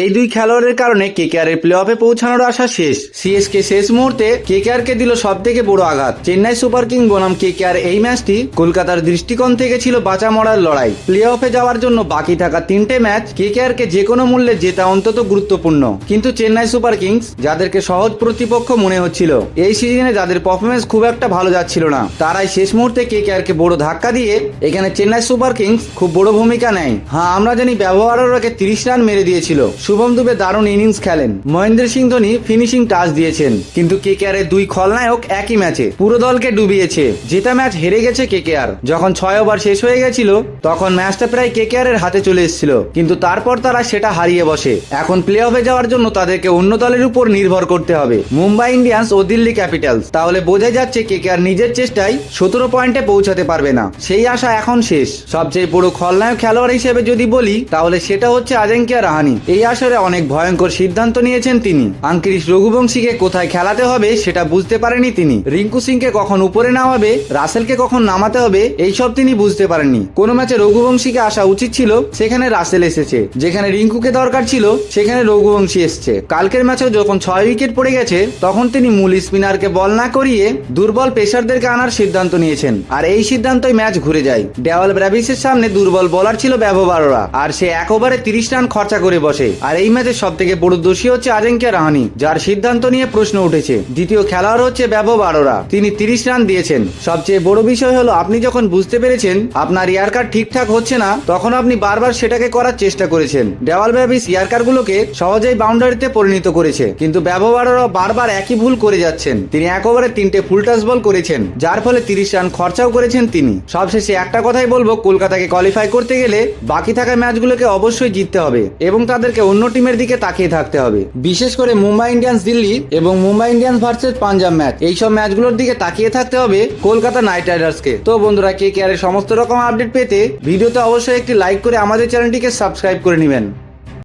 এই দুই খেলোয়াড়ের কারণে কেকেআরের প্লে অফে পৌঁছানোর আশা শেষ। সিএসকে শেষ মুহূর্তে কেকেআরকে দিল সব থেকে বড় আঘাত। চেন্নাই সুপার কিং বনাম কেকেআর এই ম্যাচটি কলকাতার দৃষ্টিকোণ থেকে ছিল বাঁচা মরার লড়াই। প্লে অফে যাওয়ার জন্য বাকি থাকা তিনটে ম্যাচ কেকেআরকে যে কোনো মূল্যে জেতা অন্তত গুরুত্বপূর্ণ। কিন্তু চেন্নাই সুপার কিংস, যাদেরকে সহজ প্রতিপক্ষ মনে হচ্ছিল, এই সিজনে যাদের পারফরমেন্স খুব একটা ভালো যাচ্ছিল না, তারাই শেষ মুহূর্তে কেকেআরকে বড় ধাক্কা দিয়ে এখানে চেন্নাই সুপার কিংস খুব বড় ভূমিকা নেয়। হ্যাঁ আমরা জানি ব্যবহারের আগে তিরিশ রান মেরে দিয়েছিল। শুভম দুবে দারুণ ইনিংস খেলেন। মহেন্দ্র সিং ধোনি ফিনিশিং টাচ দিয়েছেন। কিন্তু কেকেআর এর দুই খলনায়ক একই ম্যাচে পুরো দলকে ডুবিয়েছে। জেতা ম্যাচ হেরে গেছে কেকেআর যখন ছয় ওভার শেষ হয়ে গেছিল, তখন ম্যাচটা প্রায় কেকেআর এর হাতে চলে এসেছিল। কিন্তু তারপর তারা সেটা হারিয়ে বসে। এখন প্লে অফে যাওয়ার জন্য তাদেরকে অন্য দলের উপর নির্ভর করতে হবে। মুম্বাই ইন্ডিয়ান্স ও দিল্লি ক্যাপিটালস তাহলে বোঝাই যাচ্ছে কেকেআর নিজের চেষ্টায় সতেরো পয়েন্টে পৌঁছাতে পারবে না। সেই আশা এখন শেষ। সবচেয়ে বড় খলনায়ক খেলোয়াড় হিসেবে যদি বলি, তাহলে সেটা হচ্ছে আজেঙ্কিয়া রাহানি। এই আসরে অনেক ভয়ঙ্কর সিদ্ধান্ত নিয়েছেন তিনি। আঙ্কিরিশ রঘুবংশীকে কোথায় খেলাতে হবে সেটা বুঝতে পারেনি তিনি। রিঙ্কু সিংকে কখন উপরে নামাবে, রাসেলকে কখন নামাতে হবে, এইসব তিনি বুঝতে পারেননি। কোন ম্যাচে রঘুবংশীকে আসা উচিত ছিল, সেখানে রাসেল এসেছে। যেখানে রিঙ্কুকে দরকার ছিল, সেখানে রঘুবংশী এসেছে। কালকের ম্যাচেও যখন ছয় উইকেট পড়ে গেছে, তখন তিনি মূল স্পিনারকে বল না করিয়ে দুর্বল পেসারদেরকে আনার সিদ্ধান্ত নিয়েছেন। আর এই সিদ্ধান্তই ম্যাচ ঘুরে যায়। ডেওয়াল ব্রাভিসের সামনে দুর্বল বলার ছিল ব্যবহাররা, আর সে এক ওভারে তিরিশ রান খরচা করে বসে। আর এই ম্যাচের সব থেকে বড় দোষী হচ্ছে আজেঙ্কিয়া রাহানি, যার সিদ্ধান্ত নিয়ে প্রশ্ন উঠেছে। দ্বিতীয় খেলোয়াড় হচ্ছে ব্যবহাররা তিনি তিরিশ রান দিয়েছেন। সবচেয়ে বড় বিষয় হলো, আপনি যখন বুঝতে পেরেছেন আপনার ইয়ারকার ঠিকঠাক হচ্ছে না, তখন আপনি বারবার সেটাকে করার চেষ্টা করেছেন। ডেওয়াল ব্রাভিস ইয়ারকার গুলোকে সহজেই বাউন্ডারিতে পরিণত করেছে, কিন্তু ব্যবহাররা বারবার একই ভুল করে যাচ্ছেন। তিনি এক তিনটে ফুল টাচ বল করেছেন, যার ফলে তিরিশ রান খরচাও করেছেন তিনি। সবশেষে একটা কথাই বলব, কলকাতাকে কোয়ালিফাই করতে গেলে বাকি থাকা ম্যাচগুলোকে অবশ্যই জিততে হবে, এবং তাদেরকে অন্য টিমের দিকে তাকিয়ে থাকতে হবে। বিশেষ করে মুম্বাই ইন্ডিয়ান্স দিল্লি এবং Mumbai Indians versus Punjab match. এইসব ম্যাচগুলোর দিকে তাকিয়ে থাকতে হবে কলকাতা নাইট রাইডার্সকে। তো বন্ধুরা কে কে আর সমস্ত রকম আপডেট পেতে ভিডিওতে অবশ্যই একটি লাইক করে আমাদের চ্যানেলটিকে সাবস্ক্রাইব করে নেবেন।